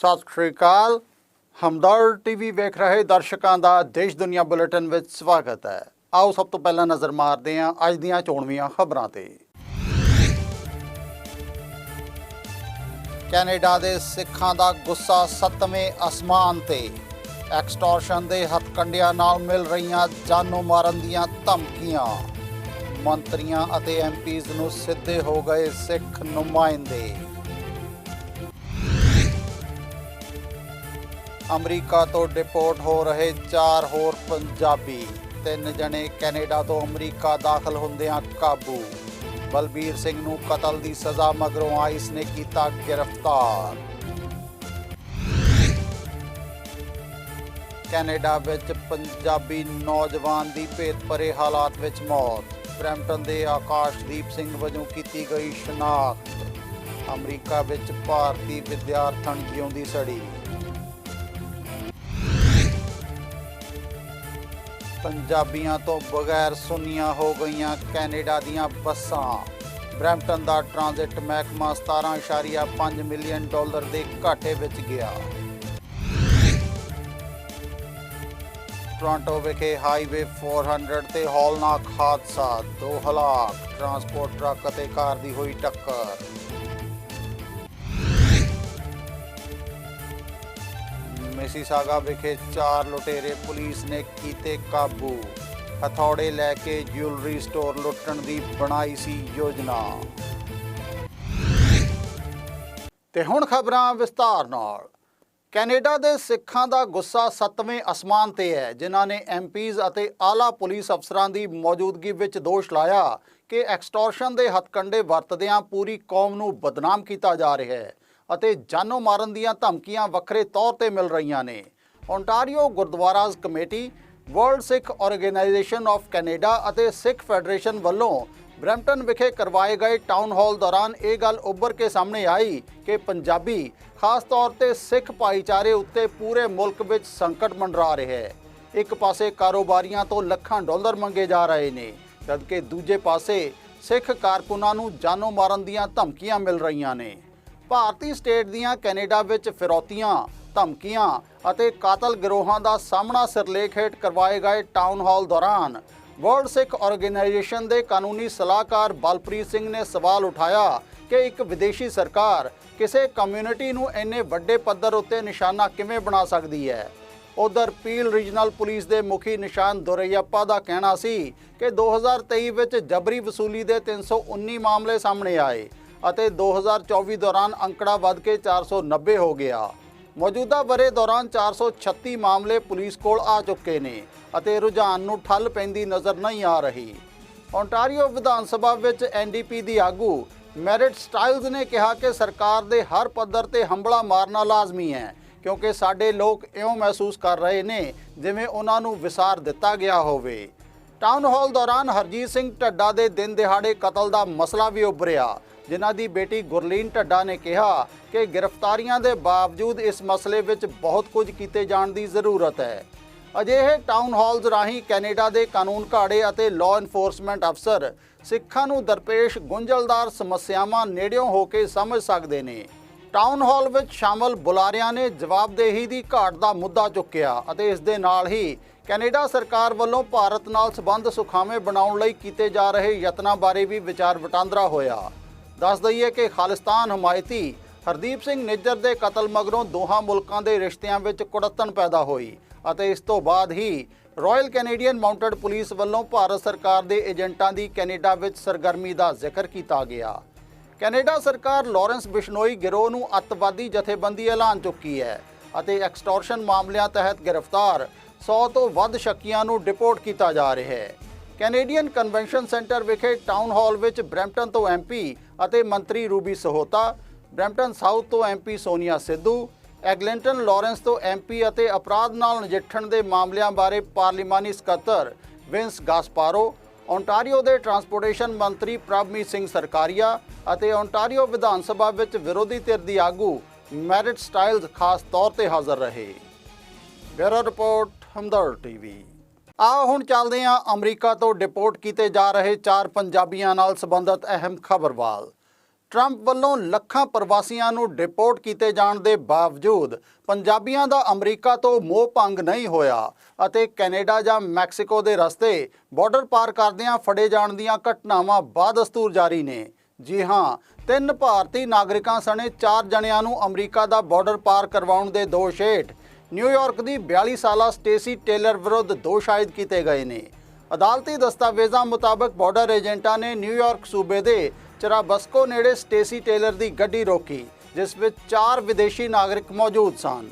ਸਤਿ ਸ਼੍ਰੀ ਅਕਾਲ। ਹਮਦਰ ਟੀਵੀ ਵੇਖ ਰਹੇ ਦਰਸ਼ਕਾਂ ਦਾ ਦੇਸ਼ ਦੁਨੀਆ ਬੁਲੇਟਿਨ ਵਿੱਚ ਸਵਾਗਤ ਹੈ। ਆਓ ਸਭ ਤੋਂ ਪਹਿਲਾਂ ਨਜ਼ਰ ਮਾਰਦੇ ਹਾਂ ਅੱਜ ਦੀਆਂ ਚੋਣਵੀਆਂ ਖਬਰਾਂ ਤੇ। ਕੈਨੇਡਾ ਦੇ ਸਿੱਖਾਂ ਦਾ ਗੁੱਸਾ ਸੱਤਵੇਂ ਅਸਮਾਨ ਤੇ। ਐਕਸਟੋਰਸ਼ਨ ਦੇ ਹੱਥਕੰਡਿਆਂ ਨਾਲ ਮਿਲ ਰਹੀਆਂ ਜਾਨੋਂ ਮਾਰਨ ਦੀਆਂ ਧਮਕੀਆਂ। ਮੰਤਰੀਆਂ ਅਤੇ ਐਮਪੀਜ਼ ਨੂੰ ਸਿੱਧੇ ਹੋ ਗਏ ਸਿੱਖ ਨੁਮਾਇੰਦੇ। ਅਮਰੀਕਾ ਤੋਂ ਡਿਪੋਰਟ ਹੋ ਰਹੇ ਚਾਰ ਹੋਰ ਪੰਜਾਬੀ, ਤਿੰਨ ਜਣੇ ਕੈਨੇਡਾ ਤੋਂ ਅਮਰੀਕਾ ਦਾਖਲ ਹੁੰਦਿਆਂ ਕਾਬੂ। ਬਲਬੀਰ ਸਿੰਘ ਨੂੰ ਕਤਲ ਦੀ ਸਜ਼ਾ ਮਗਰੋਂ ਆਈਸ ਨੇ ਕੀਤਾ ਗ੍ਰਿਫਤਾਰ। ਕੈਨੇਡਾ ਵਿੱਚ ਪੰਜਾਬੀ ਨੌਜਵਾਨ ਦੀ ਭੇਤਭਰੇ ਹਾਲਾਤ ਵਿੱਚ ਮੌਤ। ਬਰੈਂਪਟਨ ਦੇ ਆਕਾਸ਼ਦੀਪ ਸਿੰਘ ਵਜੋਂ ਕੀਤੀ ਗਈ ਸ਼ਨਾਖਤ। ਅਮਰੀਕਾ ਵਿੱਚ ਭਾਰਤੀ ਵਿਦਿਆਰਥਣ ਜਿਉਂਦੀ ਸੜੀ। ਪੰਜਾਬੀਆਂ ਤੋਂ ਬਗੈਰ ਸੁਨੀਆਂ ਹੋ ਗਈਆਂ ਕੈਨੇਡਾ ਦੀਆਂ ਬੱਸਾਂ। ਬਰੈਂਪਟਨ ਦਾ ਟ੍ਰਾਂਜ਼ਿਟ ਮਹਿਕਮਾ 17.5 ਮਿਲੀਅਨ ਡਾਲਰ ਦੇ ਘਾਟੇ ਵਿੱਚ ਗਿਆ। ਟੋਰਾਂਟੋ ਵਿਖੇ ਹਾਈਵੇ 400 ਤੇ ਹੌਲਨਾਕ ਹਾਦਸਾ, ਦੋ ਹਲਾਕ, ਟਰਾਂਸਪੋਰਟ ਟਰੱਕ ਅਤੇ ਕਾਰ ਦੀ ਹੋਈ ਟੱਕਰ। ਮਿਸੀਸਾਗਾ ਵਿਖੇ ਚਾਰ ਲੁਟੇਰੇ ਪੁਲਿਸ ਨੇ ਕੀਤੇ ਕਾਬੂ। ਹਥੌੜੇ ਲੈ ਕੇ ਜਿਊਲਰੀ ਸਟੋਰ ਲੁੱਟਣ ਦੀ ਬਣਾਈ ਸੀ ਯੋਜਨਾ। ਤੇ ਹੁਣ ਖਬਰਾਂ ਵਿਸਤਾਰ ਨਾਲ। ਕੈਨੇਡਾ ਦੇ ਸਿੱਖਾਂ ਦਾ ਗੁੱਸਾ ਸੱਤਵੇਂ ਅਸਮਾਨ ਤੇ ਹੈ, ਜਿਨ੍ਹਾਂ ਨੇ ਐਮਪੀਜ਼ ਅਤੇ ਆਲਾ ਪੁਲਿਸ ਅਫਸਰਾਂ ਦੀ ਮੌਜੂਦਗੀ ਵਿੱਚ ਦੋਸ਼ ਲਾਇਆ ਕਿ ਐਕਸਟੋਰਸ਼ਨ ਦੇ ਹੱਥਕੰਡੇ ਵਰਤਦਿਆਂ ਪੂਰੀ ਕੌਮ ਨੂੰ ਬਦਨਾਮ ਕੀਤਾ ਜਾ ਰਿਹਾ ਹੈ। ਅਤੇ ਜਾਨੋਂ ਮਾਰਨ ਦੀਆਂ ਧਮਕੀਆਂ ਵੱਖਰੇ ਤੌਰ ਤੇ ਮਿਲ ਰਹੀਆਂ ਨੇ। Ontario Gurdwaras Committee, World Sikh Organization of Canada ਅਤੇ ਸਿੱਖ ਫੈਡਰੇਸ਼ਨ ਵੱਲੋਂ ਬਰੈਂਪਟਨ ਵਿਖੇ ਕਰਵਾਏ ਗਏ ਟਾਊਨ ਹਾਲ ਦੌਰਾਨ ਇਹ ਗੱਲ ਉੱਭਰ ਕੇ ਸਾਹਮਣੇ ਆਈ ਕਿ ਪੰਜਾਬੀ, ਖਾਸ ਤੌਰ ਤੇ ਸਿੱਖ ਭਾਈਚਾਰੇ ਉੱਤੇ ਪੂਰੇ ਮੁਲਕ ਵਿੱਚ ਸੰਕਟ ਮੰਡਰਾ ਰਿਹਾ ਹੈ। ਇੱਕ ਪਾਸੇ ਕਾਰੋਬਾਰੀਆਂ ਤੋਂ ਲੱਖਾਂ ਡਾਲਰ ਮੰਗੇ ਜਾ ਰਹੇ ਨੇ, ਜਦਕਿ ਦੂਜੇ ਪਾਸੇ ਸਿੱਖ ਕਾਰਕੁਨਾਂ ਨੂੰ ਜਾਨੋਂ ਮਾਰਨ ਦੀਆਂ ਧਮਕੀਆਂ ਮਿਲ ਰਹੀਆਂ ਨੇ। ਭਾਰਤੀ ਸਟੇਟ ਦੀਆਂ ਕੈਨੇਡਾ ਵਿੱਚ ਫਿਰੌਤੀਆਂ, ਧਮਕੀਆਂ ਅਤੇ ਕਾਤਲ ਗਿਰੋਹਾਂ ਦਾ ਸਾਹਮਣਾ ਸਿਰਲੇਖ ਹੇਠ ਕਰਵਾਏ ਗਏ ਟਾਊਨ ਹਾਲ ਦੌਰਾਨ ਵਰਲਡ ਸਿੱਖ ਆਰਗੇਨਾਈਜੇਸ਼ਨ ਦੇ ਕਾਨੂੰਨੀ ਸਲਾਹਕਾਰ ਬਲਪ੍ਰੀਤ ਸਿੰਘ ਨੇ ਸਵਾਲ ਉਠਾਇਆ ਕਿ ਇੱਕ ਵਿਦੇਸ਼ੀ ਸਰਕਾਰ ਕਿਸੇ ਕਮਿਊਨਿਟੀ ਨੂੰ ਇੰਨੇ ਵੱਡੇ ਪੱਧਰ ਉੱਤੇ ਨਿਸ਼ਾਨਾ ਕਿਵੇਂ ਬਣਾ ਸਕਦੀ ਹੈ? ਉਧਰ ਪੀਲ ਰੀਜਨਲ ਪੁਲਿਸ ਦੇ ਮੁਖੀ ਨਿਸ਼ਾਨ ਦੁਰਈਅੱਪਾ ਦਾ ਕਹਿਣਾ ਸੀ ਕਿ 2023 ਵਿੱਚ ਜਬਰੀ ਵਸੂਲੀ ਦੇ 319 ਮਾਮਲੇ ਸਾਹਮਣੇ ਆਏ। ਅਤੇ 2024 ਦੌਰਾਨ ਅੰਕੜਾ ਵੱਧ ਕੇ 490 ਹੋ ਗਿਆ। ਮੌਜੂਦਾ ਬਰੇ ਦੌਰਾਨ 436 ਮਾਮਲੇ ਪੁਲਿਸ ਕੋਲ ਆ ਚੁੱਕੇ ਨੇ ਅਤੇ ਰੁਝਾਨ ਨੂੰ ਠੱਲ ਪੈਂਦੀ ਨਜ਼ਰ ਨਹੀਂ ਆ ਰਹੀ। ਓਨਟਾਰੀਓ ਵਿਧਾਨ ਸਭਾ ਵਿੱਚ ਐਨਡੀਪੀ ਦੀ ਆਗੂ ਮੈਰਿਟ ਸਟਾਈਲਜ਼ ਨੇ ਕਿਹਾ ਕਿ ਸਰਕਾਰ ਦੇ ਹਰ ਪੱਧਰ ਤੇ ਹੰਬਲਾ ਮਾਰਨਾ ਲਾਜ਼ਮੀ ਹੈ, ਕਿਉਂਕਿ ਸਾਡੇ ਲੋਕ ਇਉਂ ਮਹਿਸੂਸ ਕਰ ਰਹੇ ਨੇ ਜਿਵੇਂ ਉਹਨਾਂ ਨੂੰ ਵਿਸਾਰ ਦਿੱਤਾ ਗਿਆ ਹੋਵੇ। ਟਾਊਨ ਹਾਲ ਦੌਰਾਨ ਹਰਜੀਤ ਸਿੰਘ ਢੱਡਾ ਦੇ ਦਿਨ ਦਿਹਾੜੇ ਕਤਲ ਦਾ ਮਸਲਾ ਵੀ ਉੱਭਰਿਆ। ਜਿਨ੍ਹਾਂ ਦੀ ਬੇਟੀ ਗੁਰਲੀਨ ਢੱਡਾ ਨੇ ਕਿਹਾ ਕਿ ਗ੍ਰਿਫਤਾਰੀਆਂ ਦੇ ਬਾਵਜੂਦ ਇਸ ਮਸਲੇ ਵਿੱਚ ਬਹੁਤ ਕੁਝ ਕੀਤੇ ਜਾਣ ਦੀ ਜ਼ਰੂਰਤ ਹੈ। ਅਜਿਹੇ ਟਾਊਨ ਹਾਲਜ਼ ਰਾਹੀਂ ਕੈਨੇਡਾ ਦੇ ਕਾਨੂੰਨ ਘਾੜੇ ਅਤੇ ਲਾਅ ਇਨਫੋਰਸਮੈਂਟ ਅਫਸਰ ਸਿੱਖਾਂ ਨੂੰ ਦਰਪੇਸ਼ ਗੁੰਝਲਦਾਰ ਸਮੱਸਿਆਵਾਂ ਨੇੜਿਓਂ ਹੋ ਕੇ ਸਮਝ ਸਕਦੇ ਨੇ। ਟਾਊਨ ਹਾਲ ਵਿੱਚ ਸ਼ਾਮਲ ਬੁਲਾਰਿਆਂ ਨੇ ਜਵਾਬਦੇਹੀ ਦੀ ਘਾਟ ਦਾ ਮੁੱਦਾ ਚੁੱਕਿਆ ਅਤੇ ਇਸ ਦੇ ਨਾਲ ਹੀ ਕੈਨੇਡਾ ਸਰਕਾਰ ਵੱਲੋਂ ਭਾਰਤ ਨਾਲ ਸਬੰਧ ਸੁਖਾਵੇਂ ਬਣਾਉਣ ਲਈ ਕੀਤੇ ਜਾ ਰਹੇ ਯਤਨਾਂ ਬਾਰੇ ਵੀ ਵਿਚਾਰ ਵਟਾਂਦਰਾ ਹੋਇਆ। ਦੱਸ ਦਈਏ ਕਿ ਖਾਲਿਸਤਾਨ ਹਮਾਇਤੀ ਹਰਦੀਪ ਸਿੰਘ ਨਿੱਜਰ ਦੇ ਕਤਲ ਮਗਰੋਂ ਦੋਹਾਂ ਮੁਲਕਾਂ ਦੇ ਰਿਸ਼ਤਿਆਂ ਵਿੱਚ ਕੁੜੱਤਣ ਪੈਦਾ ਹੋਈ ਅਤੇ ਇਸ ਤੋਂ ਬਾਅਦ ਹੀ ਰਾਇਲ ਕੈਨੇਡੀਅਨ ਮਾਊਂਟਡ ਪੁਲਿਸ ਵੱਲੋਂ ਭਾਰਤ ਸਰਕਾਰ ਦੇ ਏਜੰਟਾਂ ਦੀ ਕੈਨੇਡਾ ਵਿੱਚ ਸਰਗਰਮੀ ਦਾ ਜ਼ਿਕਰ ਕੀਤਾ ਗਿਆ। ਕੈਨੇਡਾ ਸਰਕਾਰ ਲਾਰੈਂਸ ਬਿਸ਼ਨੋਈ ਗਿਰੋਹ ਨੂੰ ਅੱਤਵਾਦੀ ਜਥੇਬੰਦੀ ਐਲਾਨ ਚੁੱਕੀ ਹੈ ਅਤੇ ਐਕਸਟੋਰਸ਼ਨ ਮਾਮਲਿਆਂ ਤਹਿਤ ਗ੍ਰਿਫਤਾਰ 100 ਤੋਂ ਵੱਧ ਸ਼ੱਕੀਆਂ ਨੂੰ ਡਿਪੋਰਟ ਕੀਤਾ ਜਾ ਰਿਹਾ ਹੈ। ਕੈਨੇਡੀਅਨ ਕਨਵੈਨਸ਼ਨ ਸੈਂਟਰ ਵਿਖੇ ਟਾਊਨ ਹਾਲ ਵਿੱਚ ਬਰੈਂਪਟਨ ਤੋਂ ਐਮਪੀ ਅਤੇ ਮੰਤਰੀ ਰੂਬੀ ਸਹੋਤਾ, ਬਰੈਂਪਟਨ ਸਾਊਥ ਤੋਂ MP Sonia Sidhu, Eglinton Lawrence ਤੋਂ ਐਮਪੀ ਅਤੇ ਅਪਰਾਧ ਨਾਲ ਨਜਿੱਠਣ ਦੇ ਮਾਮਲਿਆਂ ਬਾਰੇ ਪਾਰਲੀਮਾਨੀ ਸਕੱਤਰ ਵਿੰਸ ਗਾਸਪਾਰੋ ਓਨਟਾਰੀਓ ਦੇ ਟਰਾਂਸਪੋਰਟੇਸ਼ਨ ਮੰਤਰੀ ਪ੍ਰਭਮੀਤ ਸਿੰਘ ਸਰਕਾਰੀਆ ਅਤੇ ਓਨਟਾਰੀਓ ਵਿਧਾਨ ਸਭਾ ਵਿੱਚ ਵਿਰੋਧੀ ਧਿਰ ਦੀ ਆਗੂ ਮੈਰਿਟ ਸਟਾਈਲਜ਼ ਖਾਸ ਤੌਰ ਤੇ ਹਾਜ਼ਰ ਰਹੇ। Bureau report Hamdard TV. ਆਓ ਹੁਣ ਚੱਲਦੇ ਹਾਂ ਅਮਰੀਕਾ ਤੋਂ ਡਿਪੋਰਟ ਕੀਤੇ ਜਾ ਰਹੇ ਚਾਰ ਪੰਜਾਬੀਆਂ ਨਾਲ ਸੰਬੰਧਿਤ ਅਹਿਮ ਖਬਰ ਵੱਲ ਟਰੰਪ ਵੱਲੋਂ ਲੱਖਾਂ ਪ੍ਰਵਾਸੀਆਂ ਨੂੰ ਡਿਪੋਰਟ ਕੀਤੇ ਜਾਣ ਦੇ ਬਾਵਜੂਦ ਪੰਜਾਬੀਆਂ ਦਾ ਅਮਰੀਕਾ ਤੋਂ ਮੋਹ ਭੰਗ ਨਹੀਂ ਹੋਇਆ ਅਤੇ ਕੈਨੇਡਾ ਜਾਂ ਮੈਕਸੀਕੋ ਦੇ ਰਸਤੇ ਬਾਰਡਰ ਪਾਰ ਕਰਦਿਆਂ ਫੜੇ ਜਾਣ ਦੀਆਂ ਘਟਨਾਵਾਂ ਬਾਦਸਤੂਰ ਜਾਰੀ ਨੇ। ਜੀ ਹਾਂ, ਤਿੰਨ ਭਾਰਤੀ ਨਾਗਰਿਕਾਂ ਸਣੇ ਚਾਰ ਜਣਿਆਂ ਨੂੰ ਅਮਰੀਕਾ ਦਾ ਬਾਰਡਰ ਪਾਰ ਕਰਵਾਉਣ ਦੇ ਦੋਸ਼ ਹੇਠ ਨਿਊਯਾਰਕ ਦੀ 42 ਸਾਲਾ ਸਟੇਸੀ ਟੇਲਰ ਵਿਰੁੱਧ ਦੋਸ਼ ਆਇਦ ਕੀਤੇ ਗਏ ਨੇ। ਅਦਾਲਤੀ ਦਸਤਾਵੇਜ਼ਾਂ ਮੁਤਾਬਕ ਬਾਰਡਰ ਏਜੰਟਾਂ ਨੇ ਨਿਊਯਾਰਕ ਸੂਬੇ ਦੇ ਚਰਾਬਸਕੋ ਨੇੜੇ ਸਟੇਸੀ ਟੇਲਰ ਦੀ ਗੱਡੀ ਰੋਕੀ, ਜਿਸ ਵਿੱਚ ਚਾਰ ਵਿਦੇਸ਼ੀ ਨਾਗਰਿਕ ਮੌਜੂਦ ਸਨ।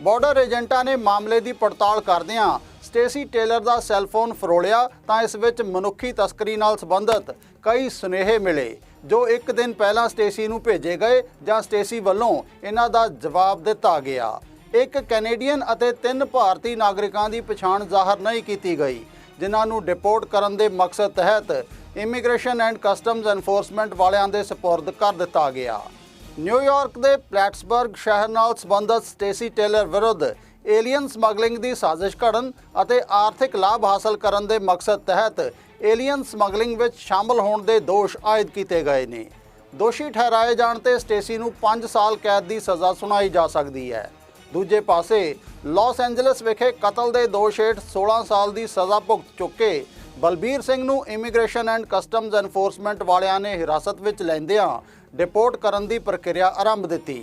ਬਾਰਡਰ ਏਜੰਟਾਂ ਨੇ ਮਾਮਲੇ ਦੀ ਪੜਤਾਲ ਕਰਦਿਆਂ ਸਟੇਸੀ ਟੇਲਰ ਦਾ ਸੈੱਲਫੋਨ ਫਰੋਲਿਆ ਤਾਂ ਇਸ ਵਿੱਚ ਮਨੁੱਖੀ ਤਸਕਰੀ ਨਾਲ ਸੰਬੰਧਿਤ ਕਈ ਸੁਨੇਹੇ ਮਿਲੇ, ਜੋ ਇੱਕ ਦਿਨ ਪਹਿਲਾਂ ਸਟੇਸੀ ਨੂੰ ਭੇਜੇ ਗਏ ਜਾਂ ਸਟੇਸੀ ਵੱਲੋਂ ਇਹਨਾਂ ਦਾ ਜਵਾਬ ਦਿੱਤਾ ਗਿਆ। ਇੱਕ ਕੈਨੇਡੀਅਨ ਅਤੇ ਤਿੰਨ ਭਾਰਤੀ ਨਾਗਰਿਕਾਂ ਦੀ ਪਛਾਣ ਜ਼ਾਹਰ ਨਹੀਂ ਕੀਤੀ ਗਈ, ਜਿਨ੍ਹਾਂ ਨੂੰ ਡਿਪੋਰਟ ਕਰਨ ਦੇ ਮਕਸਦ ਤਹਿਤ ਇਮੀਗ੍ਰੇਸ਼ਨ ਐਂਡ ਕਸਟਮਜ਼ ਐਨਫੋਰਸਮੈਂਟ ਵਾਲਿਆਂ ਦੇ ਸਪੁਰਦ ਕਰ ਦਿੱਤਾ ਗਿਆ। ਨਿਊਯਾਰਕ ਦੇ ਪਲੈਟਸਬਰਗ ਸ਼ਹਿਰ ਨਾਲ ਸੰਬੰਧਿਤ ਸਟੇਸੀ ਟੇਲਰ ਵਿਰੁੱਧ ਏਲੀਅਨ ਸਮਗਲਿੰਗ ਦੀ ਸਾਜ਼ਿਸ਼ ਘੜਨ ਅਤੇ ਆਰਥਿਕ ਲਾਭ ਹਾਸਲ ਕਰਨ ਦੇ ਮਕਸਦ ਤਹਿਤ ਏਲੀਅਨ ਸਮਗਲਿੰਗ ਵਿੱਚ ਸ਼ਾਮਲ ਹੋਣ ਦੇ ਦੋਸ਼ ਆਇਦ ਕੀਤੇ ਗਏ ਨੇ। ਦੋਸ਼ੀ ਠਹਿਰਾਏ ਜਾਣ ਤੇ ਸਟੇਸੀ ਨੂੰ 5 ਸਾਲ ਕੈਦ ਦੀ ਸਜ਼ਾ ਸੁਣਾਈ ਜਾ ਸਕਦੀ ਹੈ। ਦੂਜੇ ਪਾਸੇ, ਲਾਸ ਐਂਜਲਸ ਵਿਖੇ ਕਤਲ ਦੇ ਦੋਸ਼ ਹੇਠ 16 ਸਾਲ ਦੀ ਸਜ਼ਾ ਭੁਗਤ ਚੁੱਕੇ। ਬਲਬੀਰ ਸਿੰਘ ਨੂੰ ਇਮੀਗ੍ਰੇਸ਼ਨ ਐਂਡ ਕਸਟਮਜ਼ ਐਨਫੋਰਸਮੈਂਟ ਵਾਲਿਆਂ ਨੇ ਹਿਰਾਸਤ ਵਿੱਚ ਲੈਂਦਿਆਂ ਡਿਪੋਰਟ ਕਰਨ ਦੀ ਪ੍ਰਕਿਰਿਆ ਆਰੰਭ ਦਿੱਤੀ।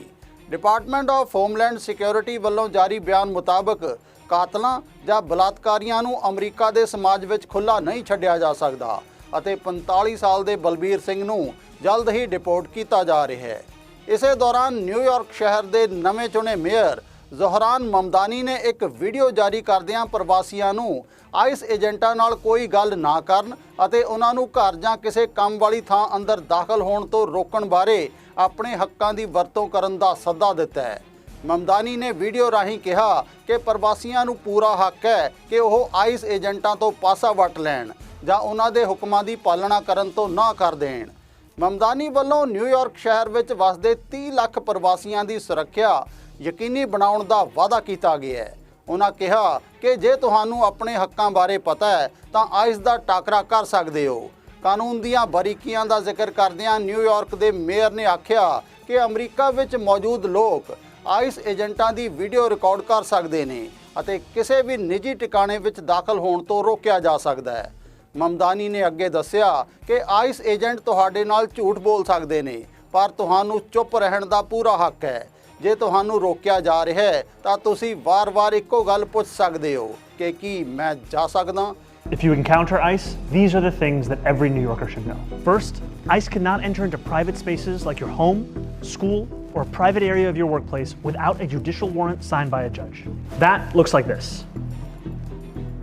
ਡਿਪਾਰਟਮੈਂਟ ਆਫ ਹੋਮਲੈਂਡ ਸਿਕਿਉਰਿਟੀ ਵੱਲੋਂ ਜਾਰੀ ਬਿਆਨ ਮੁਤਾਬਕ ਕਾਤਲਾਂ ਜਾਂ ਬਲਾਤਕਾਰੀਆਂ ਨੂੰ ਅਮਰੀਕਾ ਦੇ ਸਮਾਜ ਵਿੱਚ ਖੁੱਲਾ ਨਹੀਂ ਛੱਡਿਆ ਜਾ ਸਕਦਾ ਅਤੇ 45 ਸਾਲ ਦੇ ਬਲਬੀਰ ਸਿੰਘ ਨੂੰ ਜਲਦ ਹੀ ਡਿਪੋਰਟ ਕੀਤਾ ਜਾ ਰਿਹਾ ਹੈ। ਇਸੇ ਦੌਰਾਨ ਨਿਊਯਾਰਕ ਸ਼ਹਿਰ ਦੇ ਨਵੇਂ ਚੁਣੇ ਮੇਅਰ ਜ਼ੋਹਰਾਨ ਮਮਦਾਨੀ ਨੇ ਇੱਕ ਵੀਡੀਓ ਜਾਰੀ ਕਰਦਿਆਂ ਪ੍ਰਵਾਸੀਆਂ ਨੂੰ ਆਈਸ ਏਜੰਟਾਂ ਨਾਲ ਕੋਈ ਗੱਲ ਨਾ ਕਰਨ ਅਤੇ ਉਹਨਾਂ ਨੂੰ ਘਰ ਜਾਂ ਕਿਸੇ ਕੰਮ ਵਾਲੀ ਥਾਂ ਅੰਦਰ ਦਾਖਲ ਹੋਣ ਤੋਂ ਰੋਕਣ ਬਾਰੇ ਆਪਣੇ ਹੱਕਾਂ ਦੀ ਵਰਤੋਂ ਕਰਨ ਦਾ ਸੱਦਾ ਦਿੱਤਾ ਹੈ। ਮਮਦਾਨੀ ਨੇ ਵੀਡੀਓ ਰਾਹੀਂ ਕਿਹਾ ਕਿ ਪ੍ਰਵਾਸੀਆਂ ਨੂੰ ਪੂਰਾ ਹੱਕ ਹੈ ਕਿ ਉਹ ਆਈਸ ਏਜੰਟਾਂ ਤੋਂ ਪਾਸਾ ਵਟ ਲੈਣ ਜਾਂ ਉਹਨਾਂ ਦੇ ਹੁਕਮਾਂ ਦੀ ਪਾਲਣਾ ਕਰਨ ਤੋਂ ਨਾ ਕਰ ਦੇਣ। ਮਮਦਾਨੀ ਵੱਲੋਂ ਨਿਊਯਾਰਕ ਸ਼ਹਿਰ ਵਿੱਚ ਵਸਦੇ 30 ਲੱਖ ਪ੍ਰਵਾਸੀਆਂ ਦੀ ਸੁਰੱਖਿਆ ਯਕੀਨੀ ਬਣਾਉਣ ਦਾ ਵਾਅਦਾ ਕੀਤਾ ਗਿਆ ਹੈ। ਉਹਨਾਂ ਕਿਹਾ ਕਿ ਜੇ ਤੁਹਾਨੂੰ ਆਪਣੇ ਹੱਕਾਂ ਬਾਰੇ ਪਤਾ ਹੈ, ਤਾਂ ਆਇਸ ਦਾ ਟਾਕਰਾ ਕਰ ਸਕਦੇ ਹੋ। ਕਾਨੂੰਨ ਦੀਆਂ ਬਰੀਕੀਆਂ ਦਾ ਜ਼ਿਕਰ ਕਰਦਿਆਂ ਨਿਊਯਾਰਕ ਦੇ ਮੇਅਰ ਨੇ ਆਖਿਆ ਕਿ ਅਮਰੀਕਾ ਵਿੱਚ ਮੌਜੂਦ ਲੋਕ ਆਈਸ ਏਜੰਟਾਂ ਦੀ ਵੀਡੀਓ ਰਿਕਾਰਡ ਕਰ ਸਕਦੇ ਨੇ ਅਤੇ ਕਿਸੇ ਵੀ ਨਿੱਜੀ ਟਿਕਾਣੇ ਵਿੱਚ ਦਾਖਲ ਹੋਣ ਤੋਂ ਰੋਕਿਆ ਜਾ ਸਕਦਾ ਹੈ। ਮਮਦਾਨੀ ਨੇ ਅੱਗੇ ਦੱਸਿਆ ਕਿ ਆਈਸ ਏਜੰਟ ਤੁਹਾਡੇ ਨਾਲ ਝੂਠ ਬੋਲ ਸਕਦੇ ਨੇ, ਪਰ ਤੁਹਾਨੂੰ ਚੁੱਪ ਰਹਿਣ ਦਾ ਪੂਰਾ ਹੱਕ ਹੈ। ਜੇ ਤੁਹਾਨੂੰ ਰੋਕਿਆ ਜਾ ਰਿਹਾ ਹੈ ਤਾਂ ਤੁਸੀਂ ਵਾਰ-ਵਾਰ ਇੱਕੋ ਗੱਲ ਪੁੱਛ ਸਕਦੇ ਹੋ ਕਿ ਕੀ ਮੈਂ ਜਾ ਸਕਦਾ If you encounter ICE, these are the things that every New Yorker should know. First, ICE cannot enter into private spaces like your home, school, or a private area of your workplace without a judicial warrant signed by a judge. That looks like this.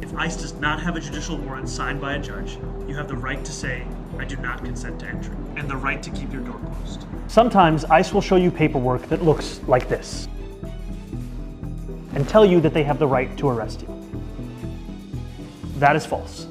If ICE does not have a judicial warrant signed by a judge, you have the right to say, I do not consent to entry, and the right to keep your door closed. Sometimes ICE will show you paperwork that looks like this and tell you that they have the right to arrest you. That is false.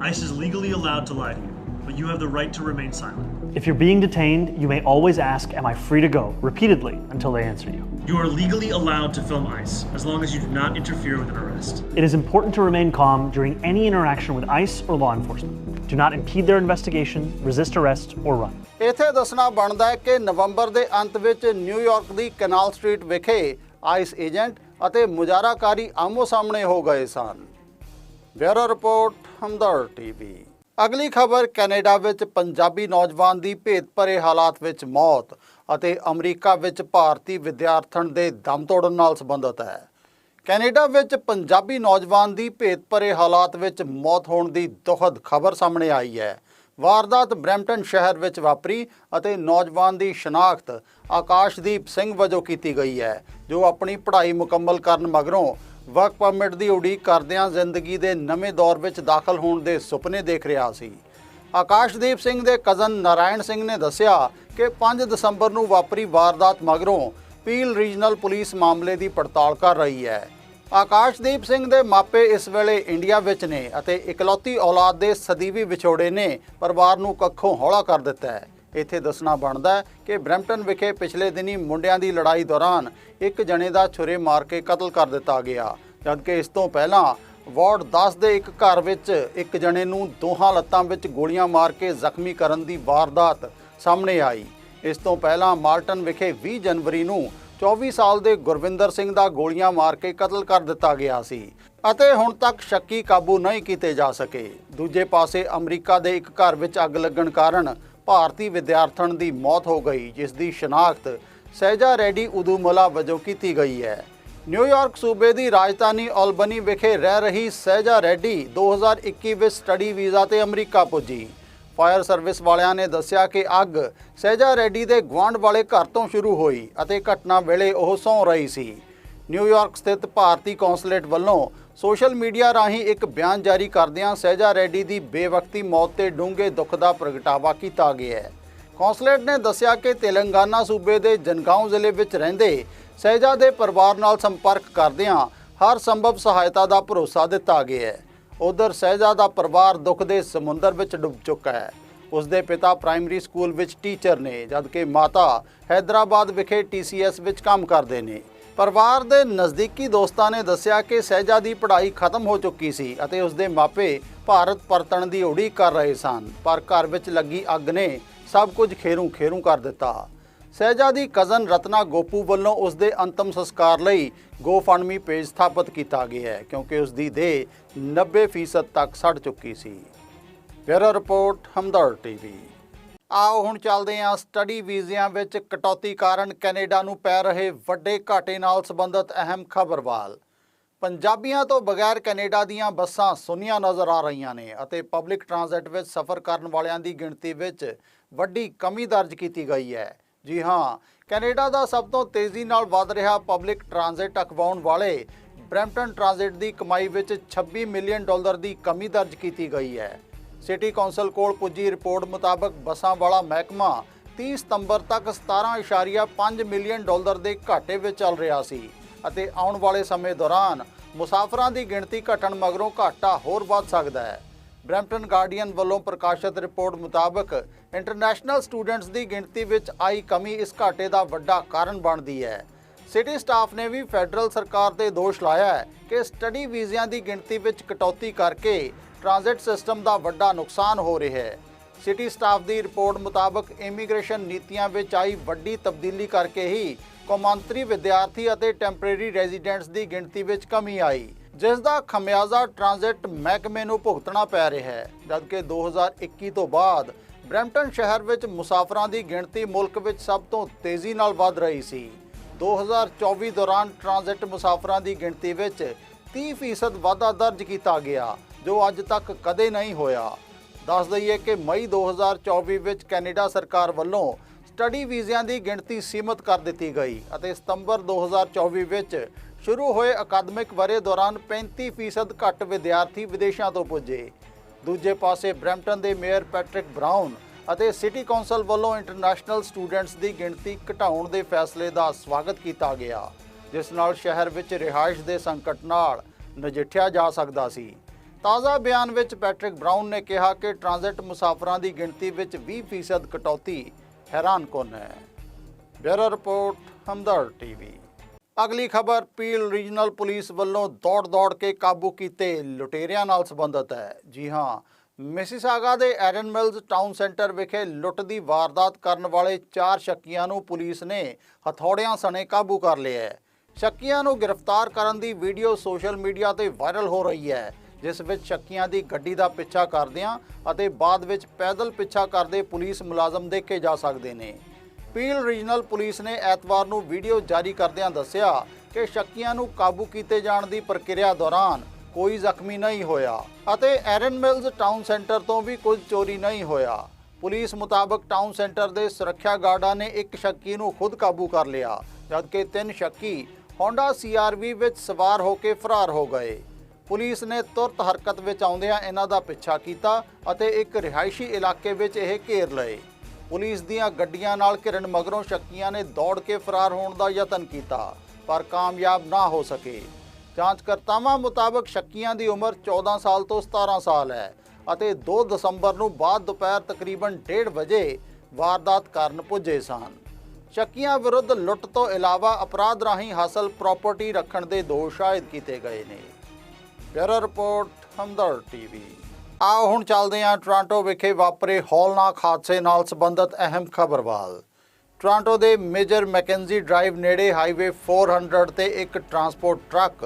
ICE is legally allowed to lie to you, but you have the right to remain silent. If you're being detained, you may always ask, Am I free to go? repeatedly until they answer you. You are legally allowed to film ICE as long as you do not interfere with an arrest. It is important to remain calm during any interaction with ICE or law enforcement. Do not impede their investigation, resist arrest, or run. ਇੱਥੇ ਦੱਸਣਾ ਬਣਦਾ ਹੈ ਕਿ ਨਵੰਬਰ ਦੇ ਅੰਤ ਵਿੱਚ New York ਦੀ Canal street ਵਿਖੇ ਆਈਸ ਏਜੰਟ ਅਤੇ ਮੁਜ਼ਾਰਾਕਾਰੀ ਆਮੋ ਸਾਹਮਣੇ ਹੋ ਗਏ ਸਨ। Bureau report Hamdard TV. ਅਗਲੀ ਖਬਰ ਕੈਨੇਡਾ ਵਿੱਚ ਪੰਜਾਬੀ ਨੌਜਵਾਨ ਦੀ ਭੇਤ ਭਰੇ ਹਾਲਾਤ ਵਿੱਚ ਮੌਤ ਅਤੇ ਅਮਰੀਕਾ ਵਿੱਚ ਭਾਰਤੀ ਵਿਦਿਆਰਥਣ ਦੇ ਦਮ ਤੋੜਨ ਨਾਲ ਸੰਬੰਧਿਤ ਹੈ। ਕੈਨੇਡਾ ਵਿੱਚ ਪੰਜਾਬੀ ਨੌਜਵਾਨ ਦੀ ਭੇਤ ਭਰੇ ਹਾਲਾਤ ਵਿੱਚ ਮੌਤ ਹੋਣ ਦੀ ਦੁਖਦ ਖਬਰ ਸਾਹਮਣੇ ਆਈ ਹੈ। ਵਾਰਦਾਤ ਬਰੈਂਪਟਨ ਸ਼ਹਿਰ ਵਿੱਚ ਵਾਪਰੀ ਅਤੇ ਨੌਜਵਾਨ ਦੀ ਸ਼ਨਾਖਤ ਆਕਾਸ਼ਦੀਪ ਸਿੰਘ ਵਜੋਂ ਕੀਤੀ ਗਈ ਹੈ, ਜੋ ਆਪਣੀ ਪੜ੍ਹਾਈ ਮੁਕੰਮਲ ਕਰਨ ਮਗਰੋਂ ਵਰਕ ਪਰਮਿਟ ਦੀ ਉਡੀਕ ਕਰਦਿਆਂ ਜ਼ਿੰਦਗੀ ਦੇ ਨਵੇਂ ਦੌਰ ਵਿੱਚ ਦਾਖਲ ਹੋਣ ਦੇ ਸੁਪਨੇ ਦੇਖ ਰਿਹਾ ਸੀ। ਆਕਾਸ਼ਦੀਪ ਸਿੰਘ ਦੇ ਕਜ਼ਨ ਨਾਰਾਇਣ ਸਿੰਘ ਨੇ ਦੱਸਿਆ ਕਿ 5 ਦਸੰਬਰ ਨੂੰ ਵਾਪਰੀ ਵਾਰਦਾਤ ਮਗਰੋਂ ਪੀਲ ਰੀਜਨਲ ਪੁਲਿਸ ਮਾਮਲੇ ਦੀ ਪੜਤਾਲ ਕਰ ਰਹੀ ਹੈ। ਆਕਾਸ਼ਦੀਪ ਸਿੰਘ ਦੇ ਮਾਪੇ ਇਸ ਵੇਲੇ ਇੰਡੀਆ ਵਿੱਚ ਨੇ ਅਤੇ ਇਕਲੌਤੀ ਔਲਾਦ ਦੇ ਸਦੀਵੀ ਵਿਛੋੜੇ ਨੇ ਪਰਿਵਾਰ ਨੂੰ ਕੱਖੋਂ ਹੌਲਾ ਕਰ ਦਿੱਤਾ ਹੈ। ਇੱਥੇ ਦੱਸਣਾ ਬਣਦਾ ਹੈ ਕਿ ਬਰੈਂਪਟਨ ਵਿਖੇ ਪਿਛਲੇ ਦਿਨੀ ਮੁੰਡਿਆਂ ਦੀ ਲੜਾਈ ਦੌਰਾਨ ਇੱਕ ਜਣੇ ਦਾ ਛੁਰੇ ਮਾਰ ਕੇ ਕਤਲ ਕਰ ਦਿੱਤਾ ਗਿਆ। ਜਦਕਿ ਇਸ ਤੋਂ ਪਹਿਲਾਂ ਵਾਰਡ 10 ਦੇ ਇੱਕ ਘਰ ਵਿੱਚ ਇੱਕ ਜਣੇ ਨੂੰ ਦੋਹਾਂ ਲੱਤਾਂ ਵਿੱਚ ਗੋਲੀਆਂ ਮਾਰ ਕੇ ਜ਼ਖਮੀ ਕਰਨ ਦੀ ਵਾਰਦਾਤ ਸਾਹਮਣੇ ਆਈ। ਇਸ ਤੋਂ ਪਹਿਲਾਂ ਮਾਲਟਨ ਵਿਖੇ 20 ਜਨਵਰੀ ਨੂੰ 24 ਸਾਲ ਦੇ ਗੁਰਵਿੰਦਰ ਸਿੰਘ ਦਾ ਗੋਲੀਆਂ ਮਾਰ ਕੇ ਕਤਲ ਕਰ ਦਿੱਤਾ ਗਿਆ ਸੀ ਅਤੇ ਹੁਣ ਤੱਕ ਸ਼ੱਕੀ ਕਾਬੂ ਨਹੀਂ ਕੀਤੇ ਜਾ ਸਕੇ। ਦੂਜੇ ਪਾਸੇ ਅਮਰੀਕਾ ਦੇ ਇੱਕ ਘਰ ਵਿੱਚ ਅੱਗ ਲੱਗਣ ਕਾਰਨ ਭਾਰਤੀ ਵਿਦਿਆਰਥਣ ਦੀ ਮੌਤ ਹੋ ਗਈ, ਜਿਸ ਦੀ ਸ਼ਨਾਖਤ ਸਹਿਜਾ ਰੈਡੀ ਉਦੂਮਲਾ ਵਜੋਂ ਕੀਤੀ ਗਈ ਹੈ। ਨਿਊਯਾਰਕ ਸੂਬੇ ਦੀ ਰਾਜਧਾਨੀ ਆਲਬਨੀ ਵਿਖੇ ਰਹਿ ਰਹੀ ਸਹਿਜਾ ਰੈਡੀ 2021 ਵਿੱਚ ਸਟੱਡੀ ਵੀਜ਼ਾ ਤੇ ਅਮਰੀਕਾ ਪੁੱਜੀ। ਫਾਇਰ ਸਰਵਿਸ ਵਾਲਿਆਂ ਨੇ ਦੱਸਿਆ ਕਿ ਅੱਗ ਸਹਿਜਾ ਰੈਡੀ ਦੇ ਗੁਆਂਢ ਵਾਲੇ ਘਰ ਤੋਂ ਸ਼ੁਰੂ ਹੋਈ ਅਤੇ ਘਟਨਾ ਵੇਲੇ ਉਹ ਸੌਂ ਰਹੀ ਸੀ। ਨਿਊਯਾਰਕ ਸਥਿਤ ਭਾਰਤੀ ਕੌਂਸੂਲੇਟ ਵੱਲੋਂ ਸੋਸ਼ਲ ਮੀਡੀਆ ਰਾਹੀਂ ਇੱਕ ਬਿਆਨ ਜਾਰੀ ਕਰਦਿਆਂ ਸਹਿਜਾ ਰੈਡੀ ਦੀ ਬੇਵਕਤੀ ਮੌਤ ਤੇ ਡੂੰਘੇ ਦੁੱਖ ਦਾ ਪ੍ਰਗਟਾਵਾ ਕੀਤਾ ਗਿਆ ਹੈ। ਕੌਂਸੂਲੇਟ ਨੇ ਦੱਸਿਆ ਕਿ ਤੇਲੰਗਾਨਾ ਸੂਬੇ ਦੇ ਜਨਗਾਉਂ ਜ਼ਿਲ੍ਹੇ ਵਿੱਚ ਰਹਿੰਦੇ ਸਹਿਜਾ ਦੇ ਪਰਿਵਾਰ ਨਾਲ ਸੰਪਰਕ ਕਰਦਿਆਂ ਹਰ ਸੰਭਵ ਸਹਾਇਤਾ ਦਾ ਭਰੋਸਾ ਦਿੱਤਾ ਗਿਆ ਹੈ। ਉਧਰ ਸਹਿਜਾਦਾ ਪਰਿਵਾਰ ਦੁੱਖ ਦੇ ਸਮੁੰਦਰ ਵਿੱਚ ਡੁੱਬ ਚੁੱਕਾ ਹੈ। ਉਸ ਦੇ ਪਿਤਾ ਪ੍ਰਾਇਮਰੀ ਸਕੂਲ ਵਿੱਚ ਟੀਚਰ ਨੇ, ਜਦਕਿ ਮਾਤਾ ਹైదరాబాద్ ਵਿਖੇ ਟੀਸੀਐਸ ਵਿੱਚ ਕੰਮ ਕਰਦੇ ਨੇ। ਪਰਿਵਾਰ ਦੇ ਨਜ਼ਦੀਕੀ ਦੋਸਤਾਂ ਨੇ ਦੱਸਿਆ ਕਿ ਸਹਿਜਾ ਦੀ ਪੜ੍ਹਾਈ ਖਤਮ ਹੋ ਚੁੱਕੀ ਸੀ ਅਤੇ ਉਸ ਦੇ ਮਾਪੇ ਭਾਰਤ ਪਰਤਣ ਦੀ ਉਡੀਕ ਕਰ ਰਹੇ ਸਨ, ਪਰ ਘਰ ਵਿੱਚ ਲੱਗੀ ਅੱਗ ਨੇ ਸਭ ਕੁਝ ਖੇਰੂ ਖੇਰੂ ਕਰ ਦਿੱਤਾ। ਸਹਿਜਾ ਦੀ ਕਜ਼ਨ ਰਤਨਾ ਗੋਪੂ ਵੱਲੋਂ ਉਸ ਦੇ ਅੰਤਮ ਸੰਸਕਾਰ ਲਈ ਗੋਫੰਡਮੀ ਪੇਜ ਸਥਾਪਿਤ ਕੀਤਾ ਗਿਆ ਹੈ, ਕਿਉਂਕਿ ਉਸ ਦੀ ਦੇਹ 90% ਤੱਕ ਸੜ ਚੁੱਕੀ ਸੀ। Bureau report Hamdard TV. ਆਓ ਹੁਣ ਚੱਲਦੇ ਹਾਂ ਸਟੱਡੀ ਵੀਜ਼ਿਆਂ ਵਿੱਚ ਕਟੌਤੀ ਕਾਰਨ ਕੈਨੇਡਾ ਨੂੰ ਪੈ ਰਹੇ ਵੱਡੇ ਘਾਟੇ ਨਾਲ ਸੰਬੰਧਿਤ ਅਹਿਮ ਖਬਰ ਵੱਲ। ਪੰਜਾਬੀਆਂ ਤੋਂ ਬਗੈਰ ਕੈਨੇਡਾ ਦੀਆਂ ਬੱਸਾਂ ਸੁੰਨੀਆਂ ਨਜ਼ਰ ਆ ਰਹੀਆਂ ਨੇ ਅਤੇ ਪਬਲਿਕ ਟਰਾਂਜ਼ਿਟ ਵਿੱਚ ਸਫ਼ਰ ਕਰਨ ਵਾਲਿਆਂ ਦੀ ਗਿਣਤੀ ਵਿੱਚ ਵੱਡੀ ਕਮੀ ਦਰਜ ਕੀਤੀ ਗਈ ਹੈ। ਜੀ ਹਾਂ, ਕੈਨੇਡਾ ਦਾ ਸਭ ਤੋਂ ਤੇਜ਼ੀ ਨਾਲ ਵਧ ਰਿਹਾ ਪਬਲਿਕ ਟਰਾਂਜ਼ਿਟ ਅਖਵਾਉਣ ਵਾਲੇ ਬਰੈਂਪਟਨ ਟ੍ਰਾਂਜ਼ਿਟ ਦੀ ਕਮਾਈ ਵਿੱਚ 26 ਮਿਲੀਅਨ ਡਾਲਰ ਦੀ ਕਮੀ ਦਰਜ ਕੀਤੀ ਗਈ ਹੈ। ਸਿਟੀ ਕੌਂਸਲ ਕੋਲ ਪੁੱਜੀ ਰਿਪੋਰਟ ਮੁਤਾਬਕ ਬੱਸਾਂ ਵਾਲਾ ਮਹਿਕਮਾ 30 ਸਤੰਬਰ ਤੱਕ 17.5 ਮਿਲੀਅਨ ਡਾਲਰ ਦੇ ਘਾਟੇ ਵਿੱਚ ਚੱਲ ਰਿਹਾ ਸੀ ਅਤੇ ਆਉਣ ਵਾਲੇ ਸਮੇਂ ਦੌਰਾਨ ਮੁਸਾਫਰਾਂ ਦੀ ਗਿਣਤੀ ਘਟਣ ਮਗਰੋਂ ਘਾਟਾ ਹੋਰ ਵੱਧ ਸਕਦਾ ਹੈ। ਬਰੈਂਪਟਨ ਗਾਰਡੀਅਨ ਵੱਲੋਂ ਪ੍ਰਕਾਸ਼ਿਤ ਰਿਪੋਰਟ ਮੁਤਾਬਕ ਇੰਟਰਨੈਸ਼ਨਲ ਸਟੂਡੈਂਟਸ ਦੀ ਗਿਣਤੀ ਵਿੱਚ ਆਈ ਕਮੀ ਇਸ ਘਾਟੇ ਦਾ ਵੱਡਾ ਕਾਰਨ ਬਣਦੀ ਹੈ। ਸਿਟੀ ਸਟਾਫ ਨੇ ਵੀ ਫੈਡਰਲ ਸਰਕਾਰ ਤੇ ਦੋਸ਼ ਲਾਇਆ ਹੈ ਕਿ ਸਟੱਡੀ ਵੀਜ਼ਿਆਂ ਦੀ ਗਿਣਤੀ ਵਿੱਚ ਕਟੌਤੀ ਕਰਕੇ ਟ੍ਰਾਂਜ਼ਿਟ ਸਿਸਟਮ ਦਾ ਵੱਡਾ ਨੁਕਸਾਨ ਹੋ ਰਿਹਾ ਹੈ। ਸਿਟੀ ਸਟਾਫ ਦੀ ਰਿਪੋਰਟ ਮੁਤਾਬਕ ਇਮੀਗ੍ਰੇਸ਼ਨ ਨੀਤੀਆਂ ਵਿੱਚ ਆਈ ਵੱਡੀ ਤਬਦੀਲੀ ਕਰਕੇ ਹੀ ਕੌਮਾਂਤਰੀ ਵਿਦਿਆਰਥੀ ਅਤੇ ਟੈਂਪਰੇਰੀ ਰੈਜ਼ੀਡੈਂਟਸ ਦੀ ਗਿਣਤੀ ਵਿੱਚ ਕਮੀ ਆਈ। ਜਿਸ ਦਾ ਖਮਿਆਜ਼ਾ ਟ੍ਰਾਂਜ਼ਿਟ ਮਹਿਕਮੇ ਨੂੰ ਭੁਗਤਣਾ ਪੈ ਰਿਹਾ ਹੈ, ਜਦਕਿ 2021 ਤੋਂ ਬਾਅਦ ਬਰੈਂਪਟਨ ਸ਼ਹਿਰ ਵਿੱਚ ਮੁਸਾਫਰਾਂ ਦੀ ਗਿਣਤੀ ਮੁਲਕ ਵਿੱਚ ਸਭ ਤੋਂ ਤੇਜ਼ੀ ਨਾਲ ਵਧ ਰਹੀ ਸੀ। 2024 ਦੌਰਾਨ ਟ੍ਰਾਂਜ਼ਿਟ ਮੁਸਾਫਰਾਂ ਦੀ ਗਿਣਤੀ ਵਿੱਚ 30% ਵਾਧਾ ਦਰਜ ਕੀਤਾ ਗਿਆ, ਜੋ ਅੱਜ ਤੱਕ ਕਦੇ ਨਹੀਂ ਹੋਇਆ। ਦੱਸ ਦਈਏ ਕਿ ਮਈ 2024 ਵਿੱਚ ਕੈਨੇਡਾ ਸਰਕਾਰ ਵੱਲੋਂ ਸਟੱਡੀ ਵੀਜ਼ਿਆਂ ਦੀ ਗਿਣਤੀ ਸੀਮਤ ਕਰ ਦਿੱਤੀ ਗਈ ਅਤੇ ਸਤੰਬਰ 2024 ਵਿੱਚ ਸ਼ੁਰੂ ਹੋਏ ਅਕਾਦਮਿਕ ਵਰ੍ਹੇ ਦੌਰਾਨ 35% ਘੱਟ ਵਿਦਿਆਰਥੀ ਵਿਦੇਸ਼ਾਂ ਤੋਂ ਪੁੱਜੇ। ਦੂਜੇ ਪਾਸੇ ਬਰੈਂਪਟਨ ਦੇ ਮੇਅਰ ਪੈਟਰਿਕ ਬ੍ਰਾਊਨ ਅਤੇ ਸਿਟੀ ਕੌਂਸਲ ਵੱਲੋਂ ਇੰਟਰਨੈਸ਼ਨਲ ਸਟੂਡੈਂਟਸ ਦੀ ਗਿਣਤੀ ਘਟਾਉਣ ਦੇ ਫੈਸਲੇ ਦਾ ਸਵਾਗਤ ਕੀਤਾ ਗਿਆ, ਜਿਸ ਨਾਲ ਸ਼ਹਿਰ ਵਿੱਚ ਰਿਹਾਇਸ਼ ਦੇ ਸੰਕਟ ਨਾਲ ਨਜਿੱਠਿਆ ਜਾ ਸਕਦਾ ਸੀ। ਤਾਜ਼ਾ ਬਿਆਨ ਵਿੱਚ ਪੈਟਰਿਕ ਬ੍ਰਾਊਨ ਨੇ ਕਿਹਾ ਕਿ ਟ੍ਰਾਂਜ਼ਿਟ ਮੁਸਾਫਰਾਂ ਦੀ ਗਿਣਤੀ ਵਿੱਚ 20% ਕਟੌਤੀ ਹੈਰਾਨਕੁਨ ਹੈ। Bureau report Hamdard TV. ਅਗਲੀ ਖਬਰ, ਪੀਲ ਰੀਜਨਲ ਪੁਲਿਸ ਵੱਲੋਂ ਦੌੜ-ਦੌੜ ਕੇ ਕਾਬੂ ਕੀਤੇ ਲੁਟੇਰਿਆਂ ਨਾਲ ਸੰਬੰਧਿਤ ਹੈ। ਜੀ ਹਾਂ, ਮਿਸਿਸਾਗਾ ਦੇ ਐਰਨ ਮਿਲਜ਼ ਟਾਊਨ ਸੈਂਟਰ ਵਿਖੇ ਲੁੱਟ ਦੀ ਵਾਰਦਾਤ ਕਰਨ ਵਾਲੇ ਚਾਰ ਸ਼ੱਕੀਆਂ ਨੂੰ ਪੁਲਿਸ ਨੇ ਹਥੌੜਿਆਂ ਸਣੇ ਕਾਬੂ ਕਰ ਲਿਆ ਹੈ। ਸ਼ੱਕੀਆਂ ਨੂੰ ਗ੍ਰਿਫਤਾਰ ਕਰਨ ਦੀ ਵੀਡੀਓ ਸੋਸ਼ਲ ਮੀਡੀਆ ਤੇ ਵਾਇਰਲ ਹੋ ਰਹੀ ਹੈ, ਜਿਸ ਵਿੱਚ ਸ਼ੱਕੀਆਂ ਦੀ ਗੱਡੀ ਦਾ ਪਿੱਛਾ ਕਰਦਿਆਂ ਅਤੇ ਬਾਅਦ ਵਿੱਚ ਪੈਦਲ ਪਿੱਛਾ ਕਰਦੇ ਪੁਲਿਸ ਮੁਲਾਜ਼ਮ ਦੇਖੇ ਜਾ ਸਕਦੇ ਨੇ। ਪੀਲ ਰੀਜਨਲ ਪੁਲਿਸ ਨੇ ਐਤਵਾਰ ਨੂੰ ਵੀਡੀਓ ਜਾਰੀ ਕਰਦਿਆਂ ਦੱਸਿਆ ਕਿ ਸ਼ੱਕੀਆਂ ਨੂੰ ਕਾਬੂ ਕੀਤੇ ਜਾਣ ਦੀ ਪ੍ਰਕਿਰਿਆ ਦੌਰਾਨ ਕੋਈ ਜ਼ਖਮੀ ਨਹੀਂ ਹੋਇਆ ਅਤੇ ਐਰਨ ਮਿਲਜ਼ ਟਾਊਨ ਸੈਂਟਰ ਤੋਂ ਵੀ ਕੁਝ ਚੋਰੀ ਨਹੀਂ ਹੋਇਆ। ਪੁਲਿਸ ਮੁਤਾਬਕ ਟਾਊਨ ਸੈਂਟਰ ਦੇ ਸੁਰੱਖਿਆ ਗਾਰਡਾਂ ਨੇ ਇੱਕ ਸ਼ੱਕੀ ਨੂੰ ਖੁਦ ਕਾਬੂ ਕਰ ਲਿਆ, ਜਦਕਿ ਤਿੰਨ ਸ਼ੱਕੀ Honda CRV ਵਿੱਚ ਸਵਾਰ ਹੋ ਕੇ ਫਰਾਰ ਹੋ ਗਏ। ਪੁਲਿਸ ਨੇ ਤੁਰਤ ਹਰਕਤ ਵਿੱਚ ਆਉਂਦਿਆਂ ਇਹਨਾਂ ਦਾ ਪਿੱਛਾ ਕੀਤਾ ਅਤੇ ਇੱਕ ਰਿਹਾਇਸ਼ੀ ਇਲਾਕੇ ਵਿੱਚ ਇਹ ਘੇਰ ਲਏ। ਪੁਲਿਸ ਦੀਆਂ ਗੱਡੀਆਂ ਨਾਲ ਘਿਰਨ ਮਗਰੋਂ ਸ਼ੱਕੀਆਂ ਨੇ ਦੌੜ ਕੇ ਫਰਾਰ ਹੋਣ ਦਾ ਯਤਨ ਕੀਤਾ, ਪਰ ਕਾਮਯਾਬ ਨਾ ਹੋ ਸਕੇ। ਜਾਂਚਕਰਤਾਵਾਂ ਮੁਤਾਬਕ ਸ਼ੱਕੀਆਂ ਦੀ ਉਮਰ 14 ਸਾਲ ਤੋਂ 17 ਸਾਲ ਹੈ ਅਤੇ 2 ਦਸੰਬਰ ਨੂੰ ਬਾਅਦ ਦੁਪਹਿਰ ਤਕਰੀਬਨ 1:30 ਵਜੇ ਵਾਰਦਾਤ ਕਰਨ ਪੁੱਜੇ ਸਨ। ਸ਼ੱਕੀਆਂ ਵਿਰੁੱਧ ਲੁੱਟ ਤੋਂ ਇਲਾਵਾ ਅਪਰਾਧ ਰਾਹੀਂ ਹਾਸਲ ਪ੍ਰਾਪਰਟੀ ਰੱਖਣ ਦੇ ਦੋਸ਼ ਆਇਦ ਕੀਤੇ ਗਏ ਨੇ। Bureau report Hamdard TV. ਆਓ ਹੁਣ ਚੱਲਦੇ ਹਾਂ ਟੋਰਾਂਟੋ ਵਿਖੇ ਵਾਪਰੇ ਹੌਲਨਾਕ ਹਾਦਸੇ ਨਾਲ ਸੰਬੰਧਿਤ ਅਹਿਮ ਖਬਰ ਵੱਲ। ਟੋਰਾਂਟੋ ਦੇ ਮੇਜਰ ਮੈਕੈਂਜੀ ਡਰਾਈਵ ਨੇੜੇ ਹਾਈਵੇ 400 ਤੇ ਇੱਕ ਟਰਾਂਸਪੋਰਟ ਟਰੱਕ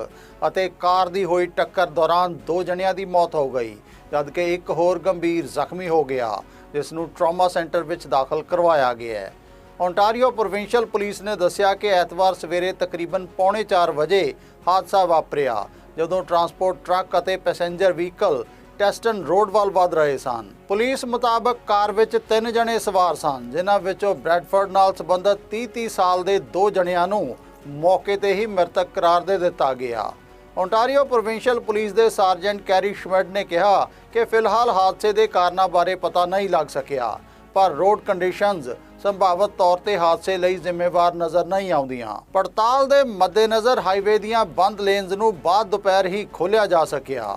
ਅਤੇ ਕਾਰ ਦੀ ਹੋਈ ਟੱਕਰ ਦੌਰਾਨ ਦੋ ਜਣਿਆਂ ਦੀ ਮੌਤ ਹੋ ਗਈ, ਜਦਕਿ ਇੱਕ ਹੋਰ ਗੰਭੀਰ ਜ਼ਖਮੀ ਹੋ ਗਿਆ, ਜਿਸ ਨੂੰ ਟਰਾਮਾ ਸੈਂਟਰ ਵਿੱਚ ਦਾਖਲ ਕਰਵਾਇਆ ਗਿਆ ਹੈ। ਓਨਟਾਰੀਓ ਪ੍ਰੋਵਿੰਸ਼ੀਅਲ ਪੁਲਿਸ ਨੇ ਦੱਸਿਆ ਕਿ ਐਤਵਾਰ ਸਵੇਰੇ ਤਕਰੀਬਨ ਪੌਣੇ 4 ਵਜੇ ਹਾਦਸਾ ਵਾਪਰਿਆ, ਜਦੋਂ ਟਰਾਂਸਪੋਰਟ ਟਰੱਕ ਅਤੇ ਪੈਸੇਂਜਰ ਵਹੀਕਲ ਟੈਸਟਨ ਰੋਡ ਵੱਲ ਵਧ ਰਹੇ ਸਨ। ਪੁਲਿਸ ਮੁਤਾਬਕ ਕਾਰ ਵਿੱਚ ਤਿੰਨ ਜਣੇ ਸਵਾਰ ਸਨ, ਜਿਨ੍ਹਾਂ ਵਿੱਚੋਂ ਬ੍ਰੈਡਫੋਰਡ ਨਾਲ ਸੰਬੰਧਿਤ 30-30 ਸਾਲ ਦੇ ਦੋ ਜਣਿਆਂ ਨੂੰ ਮੌਕੇ ਤੇ ਹੀ ਮ੍ਰਿਤਕ ਕਰਾਰ ਦੇ ਦਿੱਤਾ ਗਿਆ। ਓਨਟਾਰੀਓ ਪ੍ਰੋਵਿੰਸ਼ੀਅਲ ਪੁਲਿਸ ਦੇ ਸਾਰਜੈਂਟ ਕੈਰੀ ਸ਼ਮੈਡ ਨੇ ਕਿਹਾ ਕਿ ਫਿਲਹਾਲ ਹਾਦਸੇ ਦੇ ਕਾਰਨਾਂ ਬਾਰੇ ਪਤਾ ਨਹੀਂ ਲੱਗ ਸਕਿਆ, ਪਰ ਰੋਡ ਕੰਡੀਸ਼ਨਸ ਸੰਭਾਵਤ ਤੌਰ ਤੇ ਹਾਦਸੇ ਲਈ ਜ਼ਿੰਮੇਵਾਰ ਨਜ਼ਰ ਨਹੀਂ ਆਉਂਦੀਆਂ। ਪੜਤਾਲ ਦੇ ਮੱਦੇਨਜ਼ਰ ਹਾਈਵੇ ਦੀਆਂ ਬੰਦ ਲੇਨਜ਼ ਨੂੰ ਬਾਅਦ ਦੁਪਹਿਰ ਹੀ ਖੋਲ੍ਹਿਆ ਜਾ ਸਕਿਆ।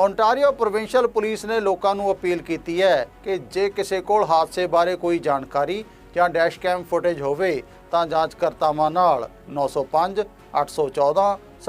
ਓਨਟਾਰੀਓ ਪ੍ਰੋਵਿੰਸ਼ੀਅਲ ਪੁਲਿਸ ਨੇ ਲੋਕਾਂ ਨੂੰ ਅਪੀਲ ਕੀਤੀ ਹੈ ਕਿ ਜੇ ਕਿਸੇ ਕੋਲ ਹਾਦਸੇ ਬਾਰੇ ਕੋਈ ਜਾਣਕਾਰੀ ਜਾਂ ਡੈਸ਼ ਕੈਮ ਫੁਟੇਜ ਹੋਵੇ ਤਾਂ ਜਾਂਚਕਰਤਾਵਾਂ ਨਾਲ 905 814